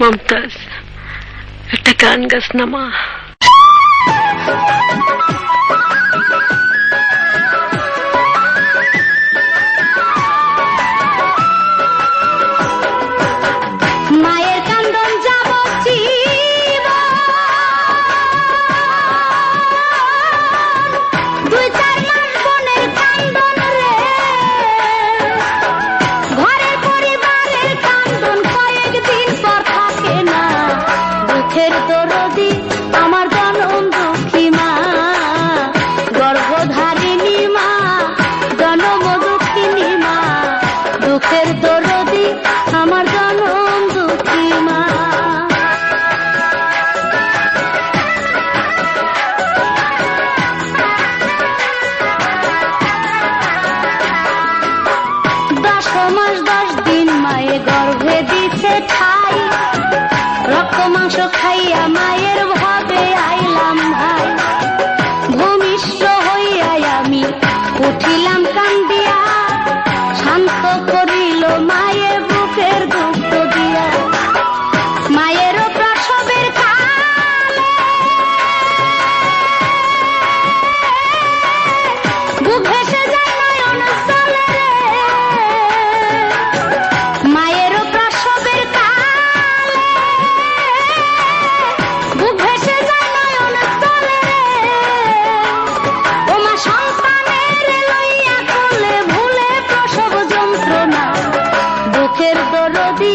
Mumtaz. Takangas na ma. দুঃখের দরদি, আমার জনম দুঃখী মা। দশ মাস, দশ দিন মায়ের গর্ভে দিছে ঠাই। রক্ত মাংস খাইয়া মায়ের বুকের দরদি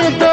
que